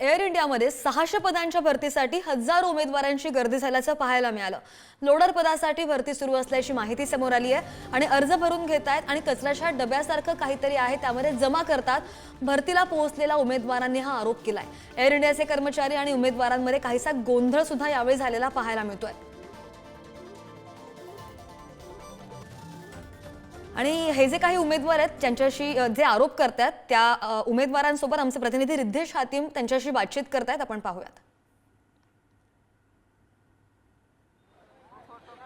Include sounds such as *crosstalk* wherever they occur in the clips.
Air इंडियामध्ये सहाशे पदांच्या भरतीसाठी हजारो उमेदवारांची गर्दी झाल्याचं पाहायला मिळालं. लोडर पदासाठी भरती सुरू असल्याची माहिती समोर आली आहे आणि अर्ज भरून घेत आहेत आणि कचऱ्याच्या डब्यासारखं काहीतरी आहे त्यामध्ये जमा करतात भरतीला पोहोचलेल्या उमेदवारांनी हा आरोप केलाय. एअर इंडियाचे कर्मचारी आणि उमेदवारांमध्ये काहीसा गोंधळ सुद्धा यावेळी झालेला पाहायला मिळतोय. आणि हे जे काही उमेदवार आहेत त्यांच्याशी जे आरोप करतात त्या उमेदवारांसोबत आमचे प्रतिनिधी रिद्धेश हातीम त्यांच्याशी बातचीत करतायत. आपण पाहूयात.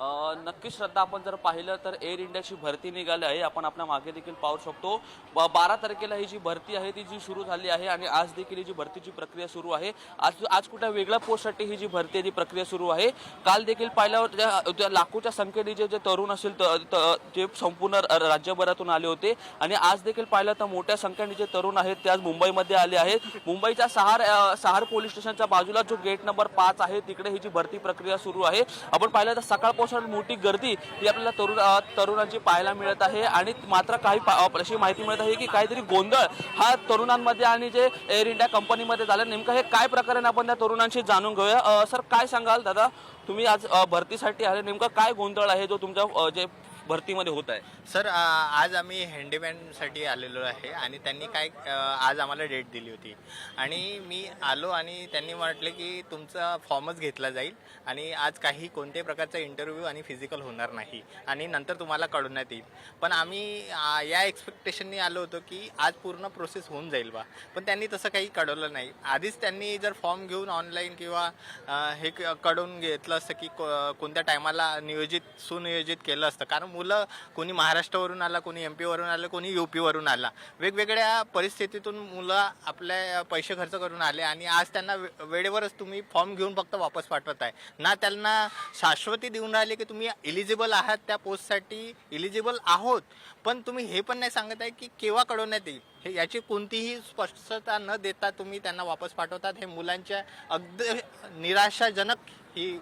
नक्की नक्कीच श्रद्धा आपण जर पाहिलं तर एअर इंडियाची भरती निघाली आहे. आपण आपल्या मागे देखील पाहू शकतो. बारा तारखेला ही जी भरती आहे ती जी सुरू झाली आहे आणि आज देखील ही जी भरतीची प्रक्रिया सुरू आहे. आज आज कुठल्या वेगळ्या पोस्टसाठी ही जी भरती आहे ती प्रक्रिया सुरू आहे. काल देखील पाहिल्यावर त्या- लाखोच्या संख्येने जे जे तरुण असेल त- त- जे संपूर्ण राज्यभरातून आले होते. आणि आज देखील पाहिलं तर मोठ्या संख्येने जे तरुण आहेत ते आज मुंबईमध्ये आले आहेत. मुंबईच्या सहार सहार पोलीस स्टेशनच्या बाजूला जो गेट नंबर पाच आहे तिकडे ही जी भरती प्रक्रिया सुरू आहे. आपण पाहिलं तर सकाळपासून मोठी गर्दी ही आपल्याला तरुण तरुणांची पाहायला मिळत आहे. आणि मात्र काही पा- अशी माहिती मिळत आहे की काहीतरी गोंधळ हा तरुणांमध्ये आणि जे एअर इंडिया कंपनीमध्ये झाला. नेमकं हे काय प्रकारे आपण त्या तरुणांशी जाणून घेऊया. सर काय सांगाल दादा? तुम्ही आज भरतीसाठी आले. नेमकं काय गोंधळ आहे जो तुमच्या जे भरतीमध्ये होत आहे. सर आ, आज आम्ही हँडीमॅनसाठी आलेलो आहे आणि त्यांनी काय अ, आज आम्हाला डेट दिली होती. आणि मी आलो आणि त्यांनी म्हटले की तुमचा फॉर्मच घेतला जाईल आणि आज काही कोणत्याही प्रकारचा इंटरव्ह्यू आणि फिजिकल होणार नाही आणि नंतर तुम्हाला कळवण्यात येईल. पण आम्ही आ, या एक्सपेक्टेशननी आलो होतो की आज पूर्ण प्रोसेस होऊन जाईल बा. पण त्यांनी तसं काही कळवलं नाही. आधीच त्यांनी जर फॉर्म घेऊन ऑनलाईन किंवा अ, हे क- कळवून घेतलं असतं की को- कोणत्या टायमाला नियोजित सुनियोजित केलं असतं. कारण मुलं कोणी महाराष्ट्रावरून आला कोणी एम पीवरून आलं कोणी यू पीवरून आला. वेगवेगळ्या परिस्थितीतून मुलं आपल्या पैसे खर्च करून आले आणि आज त्यांना वे- वेळेवरच तुम्ही फॉर्म घेऊन फक्त वापस पाठवत आहे. ना त्यांना शाश्वती देऊन राहिले की तुम्ही इलिजिबल आहात त्या पोस्टसाठी इलिजिबल आहोत. पण तुम्ही हे पण नाही सांगत आहे की केव्हा कळवण्यात येईल. हे याची कोणतीही स्पष्टता न देता तुम्ही त्यांना वापस पाठवतात. हे मुलांच्या अगदी निराशाजनक ही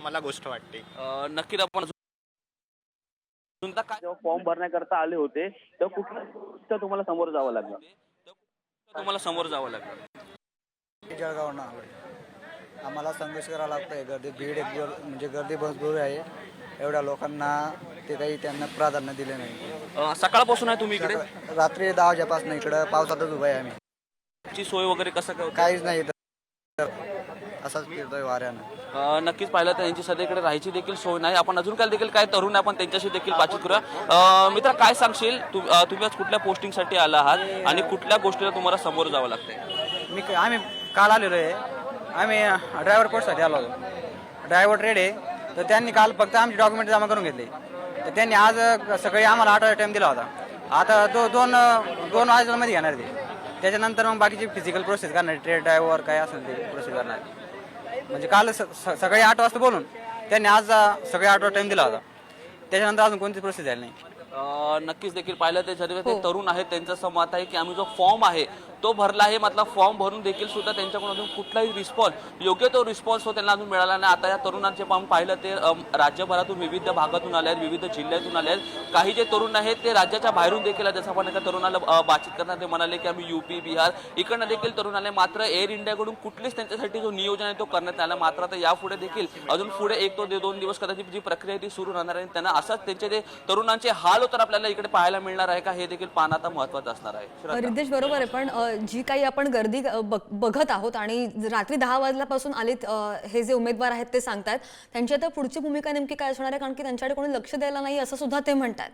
मला गोष्ट वाटते. नक्कीच आपण काय जेव्हा फॉर्म भरण्याकरता आले होते तेव्हा कुठल्या तुम्हाला समोर जावं लागलं? तुम्हाला समोर जावं लागलं? जळगावनं आलोय. आम्हाला संघर्ष करावा लागतोय. गर्दी भीड एक म्हणजे गर्दी भरपूर आहे. एवढ्या लोकांना ते काही त्यांना प्राधान्य दिले नाही. सकाळपासून आहे तुम्ही इकडे? रात्री दहा वाजेपासून इकडं पावसातच उभा आहे आम्ही. ची सोय वगैरे कसं? काहीच नाही. असाच फिरतोय वाऱ्यानं. अ, नक्कीच पाहिलं तर यांची सध्या इकडे राहायची देखील सोय नाही. आपण अजून काय देखील काय तरुण आहे आपण त्यांच्याशी देखील बातचीत करूया. अ, मित्र काय सांगशील? तू अ, तुम्ही आज कुठल्या पोस्टिंगसाठी आला आहात आणि कुठल्या गोष्टीला तुम्हाला समोर जावं लागतंय? मी आम्ही काल आलेलो आहे. आम्ही ड्रायव्हर पोस्टसाठी आलो होतो ड्रायव्हर ट्रेड आहे. तर त्यांनी काल फक्त आमचे डॉक्युमेंट जमा करून घेतले. तर त्यांनी आज सकाळी आम्हाला आठ टाईम दिला होता. आता दो दोन दोन वाजेमध्ये घेणार ते. त्याच्यानंतर मग बाकीची फिजिकल प्रोसेस करणार. ट्रेड ड्रायव्हर काय असेल ते प्रोसेस करणार. म्हणजे काल स- स- सकाळी आठ वाजता बोलून त्यांनी आज सकाळी आठ वाजता टाईम दिला होता. त्याच्यानंतर अजून कोणतीच प्रोसेस झाली नाही. अ, नक्कीच देखील पाहिलं ते सर्व ते तरुण आहेत त्यांचं असं मत आहे की आम्ही जो फॉर्म आहे तो भरला आहे मतलब फॉर्म भरून देखील सुद्धा त्यांच्याकडून अजून कुठलाही रिस्पॉन्स योग्य तो रिस्पॉन्स तो हो त्यांना अजून मिळाला नाही. आता या तरुणांचे पाहून पाहिलं ते राज्यभरातून विविध भागातून आले आहेत विविध जिल्ह्यातून आले आहेत. काही जे तरुण आहेत ते राज्याच्या बाहेरून देखील आहेत. जसं आपण एका तरुणाला बातचीत करताना ते म्हणाले की आम्ही युपी बिहार इकडनं देखील तरुण आले. मात्र एअर इंडियाकडून कुठलीच त्यांच्यासाठी जो नियोजन आहे तो करण्यात आला मात्र आता यापुढे देखील अजून पुढे एक तो दोन दिवस कदाचित जी प्रक्रिया आहे ती सुरू राहणार आहे. त्यांना असंच त्यांचे ते तरुणांचे हाल होतात आपल्याला इकडे पाहायला मिळणार आहे का हे देखील पाहणं आता महत्वाचं असणार आहे. बरोबर आहे. पण जी काही आपण गर्दी बघ- बघत आहोत आणि रात्री दहा वाजल्यापासून आलेत हे जे उमेदवार आहेत ते सांगतात त्यांची आता पुढची भूमिका नेमकी काय असणार आहे? कारण की त्यांच्याकडे कोणी लक्ष द्यायला नाही असं सुद्धा ते म्हणतात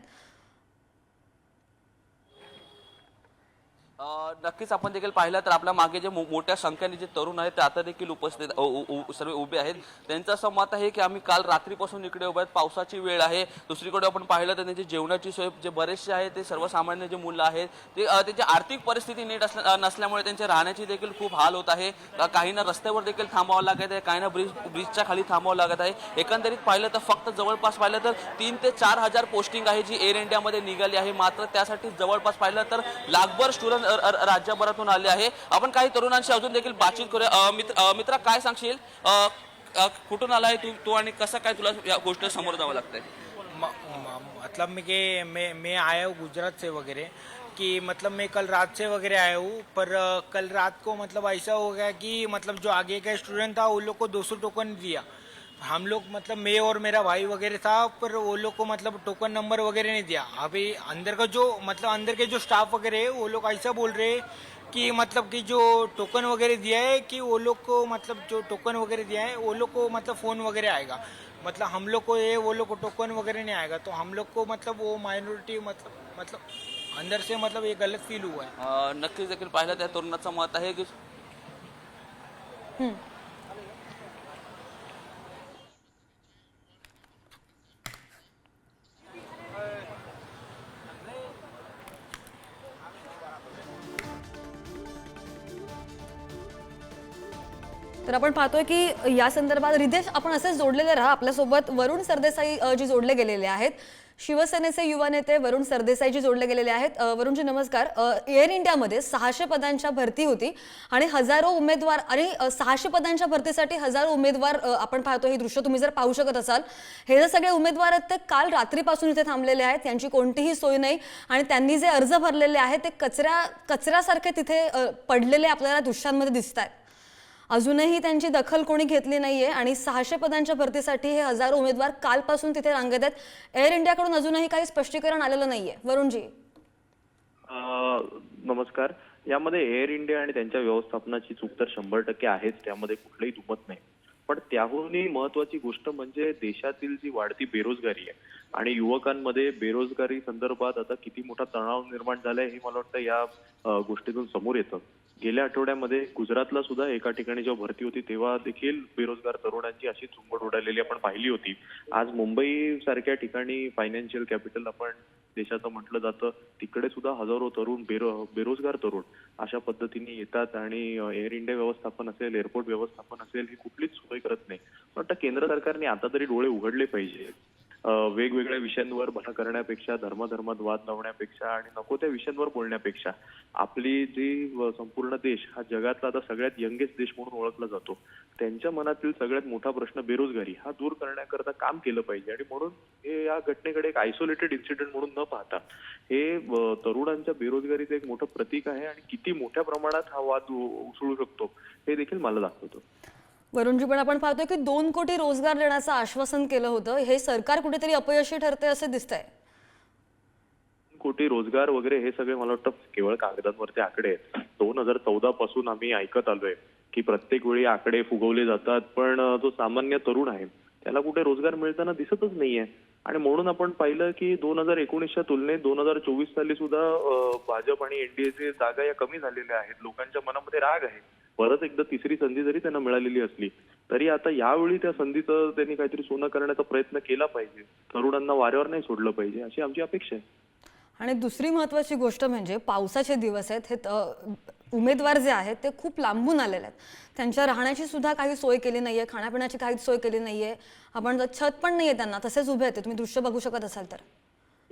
नक्कीच आपण देखील पाहिलं तर आपल्या मागे जे मो- मोठ्या संख्येने जे तरुण आहेत ते आता देखील उपस्थित उ- उ- सर्व उभे आहेत. त्यांचं असं मत आहे की आम्ही काल रात्रीपासून इकडे उभे आहेत. पावसाची वेळ आहे. दुसरीकडे आपण पाहिलं तर त्यांची जेवणाची सोय जे बरेचसे आहे ते सर्वसामान्य जे मुलं आहेत ते त्यांची आर्थिक परिस्थिती नीट असल्या नसल्यामुळे त्यांचे राहण्याची देखील खूप हाल होत आहे. काहींना रस्त्यावर देखील थांबावं लागत आहे काहींना ब्रिज ब्रिजच्या खाली थांबावं लागत आहे. एकंदरीत पाहिलं तर फक्त जवळपास पाहिलं तर तीन ते चार हजार पोस्टिंग आहे जी एअर इंडियामध्ये निघाली आहे. मात्र त्यासाठी जवळपास पाहिलं तर लाखभर स्टुडंट राज्यभरातून आले आहे. आपण काही तरुणांशी अजून देखील बातचीत करूया. मित्र मित्रा काय सांगशील? कुठून आला आहे तू तू आणि कसं काय तुला या गोष्ट समोर जावं लागतंय? मतलब मैं के मैं मैं आया हूँ गुजरात से वगैरह कि मतलब मैं कल रात से वगैरह आया हूँ पर कल रात को मतलब ऐसा हो गया कि मतलब जो आगे का स्टूडेंट था उन लोग को 200 टोकन दिया। हम लोग मतलब मैं और मेरा भाई वगैरह था पर वो लोग को मतलब टोकन नंबर वगैरह नहीं दिया। अभी अंदर का जो मतलब अंदर के जो स्टाफ वगैरह है वो लोग ऐसा बोल रहे हैं कि मतलब कि जो टोकन वगैरह दिया है कि वो लोग को मतलब जो टोकन वगैरह दिया है वो लोग को मतलब फ़ोन वगैरह आएगा। मतलब हम लोग को ये वो लोग को टोकन वगैरह नहीं आएगा। तो हम लोग को मतलब वो माइनॉरिटी मतलब मतलब अंदर से मतलब ये गलत फील हुआ है। नक्कीच देखील पाहिलं त्या तरुणाचं मत आहे की? तर आपण पाहतोय की या संदर्भात रिदेश आपण असेच जोडलेले राहा. आपल्यासोबत वरुण सरदेसाई जी जोडले गेलेले आहेत. शिवसेनेचे युवा नेते वरुण सरदेसाई जी जोडले गेलेले आहेत. वरुणजी नमस्कार. एअर इंडियामध्ये सहाशे पदांच्या भरती होती आणि हजारो उमेदवार आणि सहाशे पदांच्या भरतीसाठी हजारो उमेदवार आपण पाहतो हे दृश्य तुम्ही जर पाहू शकत असाल हे जे सगळे उमेदवार आहेत ते काल रात्रीपासून इथे थांबलेले आहेत. त्यांची कोणतीही सोय नाही आणि त्यांनी जे अर्ज भरलेले आहेत ते कचऱ्या कचऱ्यासारखे तिथे पडलेले आपल्याला दृश्यांमध्ये दिसत आहेत अजूनही त्यांची दखल कोणी घेतली नाहीये आणि सहाशे पदांच्या भरतीसाठी हे हजारो उमेदवार कालपासून तिथे रांगत आहेत. एअर इंडियाकडून अजूनही काही स्पष्टीकरण आलेलं नाहीये. वरुणजी. नमस्कार. यामध्ये एअर इंडिया आणि त्यांच्या व्यवस्थापनाची चूक तर शंभर टक्के आहेच. त्यामध्ये कुठलंही दुमत नाही. पण त्याहूनही महत्वाची गोष्ट म्हणजे देशातील जी वाढती बेरोजगारी आहे आणि युवकांमध्ये बेरोजगारी संदर्भात आता किती मोठा तणाव निर्माण झालाय हे मला वाटतं या गोष्टीतून समोर येतं. गेल्या आठवड्यामध्ये गुजरातला सुद्धा एका ठिकाणी जेव्हा भरती होती तेव्हा देखील बेरोजगार तरुणांची अशी झुंबड उडालेली आपण पाहिली होती. आज मुंबई सारख्या ठिकाणी फायनान्शियल कॅपिटल आपण देशाचं म्हटलं जातं तिकडे सुद्धा हजारो तरुण बेरो बेरोजगार तरुण अशा पद्धतीने येतात आणि एअर इंडिया व्यवस्थापन असेल एअरपोर्ट व्यवस्थापन असेल ही कुठलीच सोय करत नाही. वाटतं केंद्र सरकारने आता तरी डोळे उघडले पाहिजे. वेगवेगळ्या विषयांवर भला करण्यापेक्षा धर्माधर्मात वाद लावण्यापेक्षा आणि नको त्या विषयांवर बोलण्यापेक्षा आपली जी संपूर्ण देश हा जगातला आता सगळ्यात यंगेस्ट देश म्हणून ओळखला जातो त्यांच्या मनातील सगळ्यात मोठा प्रश्न बेरोजगारी हा दूर करण्याकरता काम केलं पाहिजे आणि म्हणून हे या घटनेकडे एक आयसोलेटेड इन्सिडेंट म्हणून न पाहता हे तरुणांच्या बेरोजगारीचं एक मोठं प्रतीक आहे आणि किती मोठ्या प्रमाणात हा वाद उसळू शकतो हे देखील मला दाखवतो. वरुणजी पण आपण पाहतोय की दोन कोटी रोजगार देण्याचं आश्वासन केलं होतं. हे सरकार कुठेतरी अपयशी ठरते असं दिसतंय. कोटी रोजगार वगैरे हे सगळे मला वाटतं केवळ कागदांवरचे आकडे आहेत. दोन हजार चौदा पासून आम्ही ऐकत आलोय की प्रत्येक वेळी आकडे फुगवले जातात पण जो सामान्य तरुण आहे त्याला कुठे रोजगार मिळताना दिसतच नाहीये. आणि म्हणून आपण पाहिलं की दोन हजार एकोणीसच्या तुलनेत दोन हजार चोवीस साली सुद्धा भाजप आणि एनडीएचे जागा या कमी झालेल्या आहेत. लोकांच्या मनामध्ये राग आहे. परत एकदा तिसरी संधी जरी त्यांना मिळालेली असली तरी आता यावेळी त्या संधीचं त्यांनी काहीतरी सोनं करण्याचा प्रयत्न केला पाहिजे. तरुणांना वाऱ्यावर नाही सोडलं पाहिजे अशी आमची अपेक्षा आहे. आणि दुसरी महत्वाची गोष्ट म्हणजे पावसाचे दिवस आहेत हे उमेदवार जे आहेत ते खूप लांबून आलेले आहेत. त्यांच्या राहण्याची सुद्धा काही सोय केली नाहीये खाण्यापिण्याची काहीच सोय केली नाहीये. आपण जर छत पण नाहीये त्यांना तसेच उभे आहेत ते. तुम्ही दृश्य बघू शकत असाल तर.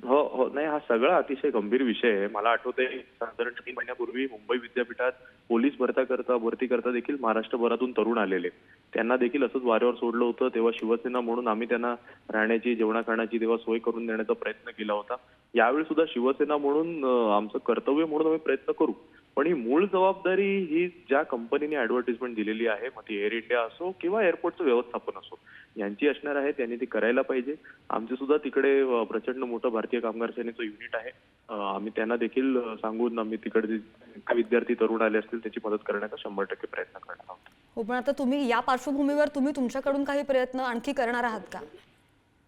हो हो. नाही हा सगळा अतिशय गंभीर विषय आहे. मला आठवतंय साधारण तीन महिन्यापूर्वी मुंबई विद्यापीठात पोलीस भरता करता भरती करता देखील महाराष्ट्रभरातून तरुण आलेले. त्यांना देखील असंच वाऱ्यावर सोडलं होतं. तेव्हा शिवसेना म्हणून आम्ही त्यांना राहण्याची जेवणा खाण्याची तेव्हा सोय करून देण्याचा प्रयत्न केला होता. यावेळी सुद्धा शिवसेना म्हणून आमचं कर्तव्य म्हणून आम्ही प्रयत्न करू. पण ही मूळ जबाबदारी ही ज्या कंपनीने ऍडव्हर्टिजमेंट दिलेली आहे मग ती एअर इंडिया असो किंवा एअरपोर्टचं व्यवस्थापन असो यांची असणार आहे त्यांनी ती करायला पाहिजे. आमचे सुद्धा तिकडे प्रचंड मोठं भारतीय कामगार सेनेचं युनिट आहे. आम्ही त्यांना देखील सांगून आम्ही तिकडे काही विद्यार्थी तरुण आले असतील त्याची मदत करण्याचा शंभर टक्के प्रयत्न करणार आहोत. हो पण आता तुम्ही या पार्श्वभूमीवर तुम्ही तुमच्याकडून काही प्रयत्न आणखी करणार आहात का?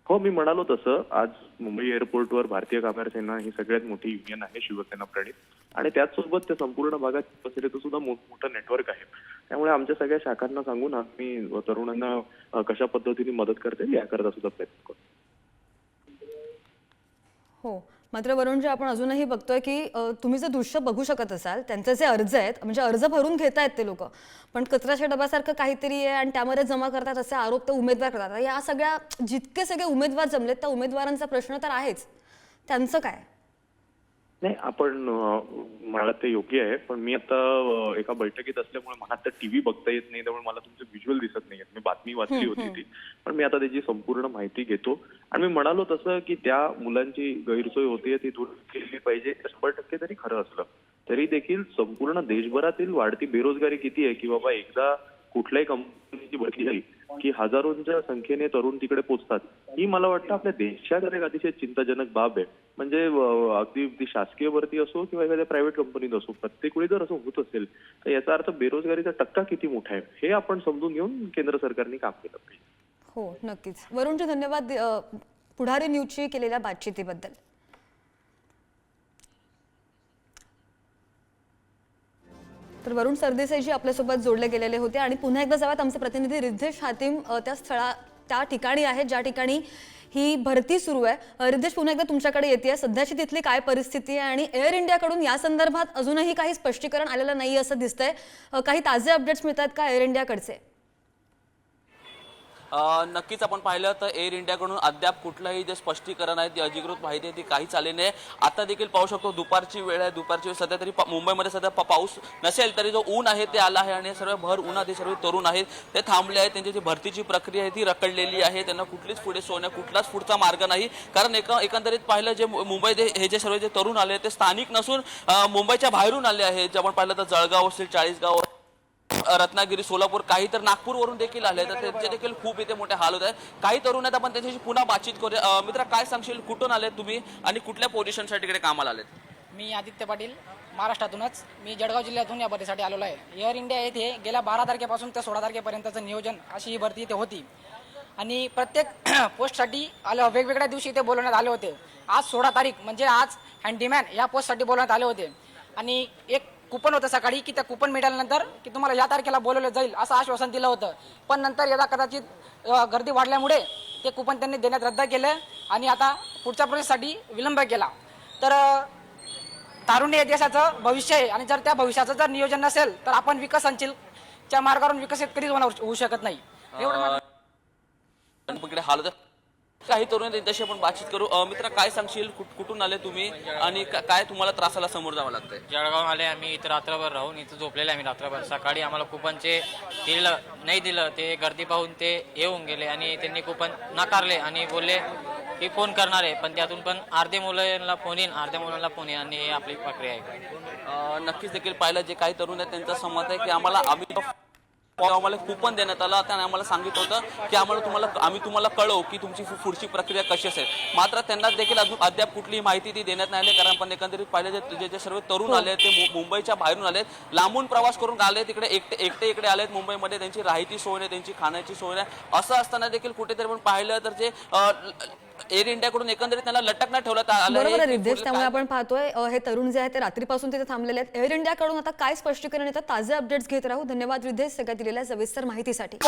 हो मी म्हणालो तसं. आज मुंबई एअरपोर्टवर भारतीय कामगार सेना ही सगळ्यात मोठी युनियन आहे शिवसेना प्रणित. आणि त्याचसोबत त्या संपूर्ण भागात शिवसेनेचं सुद्धा मोठं नेटवर्क आहे. त्यामुळे आमच्या सगळ्या शाखांना सांगून आम्ही तरुणांना कशा पद्धतीने मदत करते याकरता सुद्धा प्रयत्न करतो हो. मात्र वरुणजी आपण अजूनही बघतोय की तुम्ही जे दृश्य बघू शकत असाल त्यांचे जे अर्ज आहेत म्हणजे अर्ज भरून घेत आहेत ते लोक पण कचऱ्याच्या डब्यासारखं काहीतरी आहे आणि त्यामध्ये जमा करतात असे आरोप ते उमेदवार करतात. या सगळ्या जितके सगळे उमेदवार जमलेत त्या उमेदवारांचा प्रश्न तर आहेच. त्यांचं काय? नाही आपण मला ते योग्य आहे पण मी आता एका बैठकीत असल्यामुळे मला आता टीव्ही बघता येत नाही त्यामुळे मला तुमचे व्हिज्युअल दिसत नाही मी बातमी वाचली होती ती. पण मी आता त्याची संपूर्ण माहिती घेतो. आणि मी म्हणालो तसं की त्या मुलांची गैरसोय होतीये ती दूर केली पाहिजे. शंभर टक्के तरी खरं असलं. तरी देखील संपूर्ण देशभरातील वाढती बेरोजगारी किती आहे की बाबा एकदा कुठल्याही कंपनीची भरती झाली की हजारोंच्या संख्येने तरुण तिकडे पोचतात ही मला वाटतं आपल्या देशाकडे एक अतिशय चिंताजनक बाब आहे. म्हणजे अगदी ती शासकीय भरती असो किंवा एखाद्या प्रायव्हेट कंपनीत असो प्रत्येक वेळी जर असं होत असेल तर याचा अर्थ बेरोजगारीचा टक्का किती मोठा आहे? हे आपण समजून घेऊन केंद्र सरकारने काम केलं पाहिजे. हो नक्कीच. वरुणजी धन्यवाद पुढारी न्यूजची केलेल्या बातचीतीबद्दल. तर वरुण सरदेसाईजी आपल्यासोबत जोडले गेलेले होते आणि पुन्हा एकदा जाऊयात आमचे प्रतिनिधी रिद्धेश हातीम त्या स्थळा त्या ठिकाणी आहेत ज्या ठिकाणी ही भरती सुरू आहे. अ, पुन्हा एकदा तुमच्याकडे येते सध्याची तिथली काय परिस्थिती आहे आणि एअर इंडियाकडून या संदर्भात अजूनही काही स्पष्टीकरण आलेलं नाही असं दिसतंय. काही ताजे अपडेट्स मिळतात का एअर इंडियाकडचे? नक्कीच आपण पाहिलं तर एअर इंडियाकडून अद्याप कुठलंही जे स्पष्टीकरण आहे ती अधिकृत माहिती आहे ती काहीच आली नाही. आता देखील पाहू शकतो दुपारची वेळ आहे दुपारची वेळ सध्या तरी मुंबईमध्ये सध्या पाऊस नसेल तरी जो ऊन आहे ते आला आहे आणि सर्व भर उन्हात हे सर्व तरुण आहेत ते थांबले आहेत त्यांची जी भरतीची प्रक्रिया आहे ती रखडलेली आहे त्यांना कुठलीच पुढे सोन्या कुठलाच पुढचा मार्ग नाही. कारण एक एकंदरीत पाहिलं जे मुंबई जे- हे जे सर्व जे तरुण आले ते स्थानिक नसून मुंबईच्या बाहेरून आले आहेत. जे आपण पाहिलं तर जळगाव असेल चाळीसगाव रत्नागिरी सोलापूर काही तर नागपूरवरून देखील आले तर त्यांचे देखील खूप इथे मोठे हाल होत आहेत. काही तरुण आहेत आपण त्यांच्याशी पुन्हा बातचीत करूया. मित्र काय सांगशील? कुठून आले तुम्ही आणि कुठल्या पोझिशनसाठी इकडे कामाला आलेत? मी आदित्य पाटील महाराष्ट्रातूनच. मी जळगाव जिल्ह्यातून या भरतीसाठी आलेलो आहे. एअर इंडिया येथे गेल्या बारा तारखेपासून ते सोळा तारखेपर्यंतचं नियोजन अशी ही भरती इथे होती. आणि प्रत्येक *clears throat* पोस्टसाठी आलं वेगवेगळ्या दिवशी इथे बोलवण्यात आले होते. आज सोळा तारीख म्हणजे आज हँडीमॅन या पोस्टसाठी बोलवण्यात आले होते. आणि एक कुपन होतं सकाळी की त्या कुपन मिळाल्यानंतर की तुम्हाला या तारखेला बोलवलं जाईल असं आश्वासन दिलं होतं पण नंतर यदा कदाचित गर्दी वाढल्यामुळे ते कुपन त्यांनी देण्यात रद्द केलं आणि आता पुढच्या प्रोसेससाठी विलंब केला तर तारुण्य हे देशाचं भविष्य आहे आणि जर त्या भविष्याचं जर नियोजन नसेल तर आपण विकसनशीलच्या मार्गावरून विकसित कधीच होणार होऊ शकत नाही एवढं इकडे हाल होत. काही तरुण आहेत, त्यांच्याशी आपण बातचीत करू. अं, मित्रा काय सांगशील? कुठ- कुठून आले तुम्ही? आणि का- काय तुम्हाला त्रासाला समोर जावं लागतंय? जळगाव आले आम्ही इथं रात्रभर राहून इथं झोपलेले आम्ही रात्रभर. सकाळी आम्हाला कुपनचे दिलं नाही दिलं. ते गर्दी पाहून ते येऊन गेले आणि त्यांनी कुपन नाकारले आणि बोलले की फोन करणार आहे. पण त्यातून पण अर्धे मुलांना फोन येईन अर्ध्या मुलांना फोन येईन आणि ही आपली प्रक्रिया आहे. अं, नक्कीच देखील पाहिलं जे काही तरुण आहेत त्यांचं समत आहे की आम्हाला आम्ही आम्हाला कुपन देण्यात आलं. त्याने आम्हाला सांगितलं होतं की आम्हाला तुम्हाला आम्ही तुम्हाला कळवू की तुमची पुढची प्रक्रिया कशी असेल. मात्र त्यांना देखील अजून अद्याप कुठलीही माहिती ती देण्यात नाही आली कारण आपण एकंदरीत पाहिलं जे- जे जे सर्व तरुण आले ते मुंबईच्या बाहेरून आलेत. लांबून प्रवास करून आले तिकडे एकटे एकटे इकडे आलेत. मुंबईमध्ये त्यांची राहायची सोय नाही त्यांची खाण्याची सोय नाही. असं असताना देखील कुठेतरी पण पाहिलं तर जे एअर इंडियाकडून एकंदरीत त्यांना लटकण्यात ठेवण्यात आलं बरोबर आहे आहे की रिद्धेश पुढे त्यामुळे आपण पाहतोय हे तरुण जे आहेत ते रात्रीपासून तिथे थांबलेले आहेत. एअर इंडियाकडून आता काय स्पष्टीकरण येतात ताजे अपडेट्स घेत राहू. धन्यवाद रिद्धेश सगळ्या दिलेल्या सविस्तर माहितीसाठी.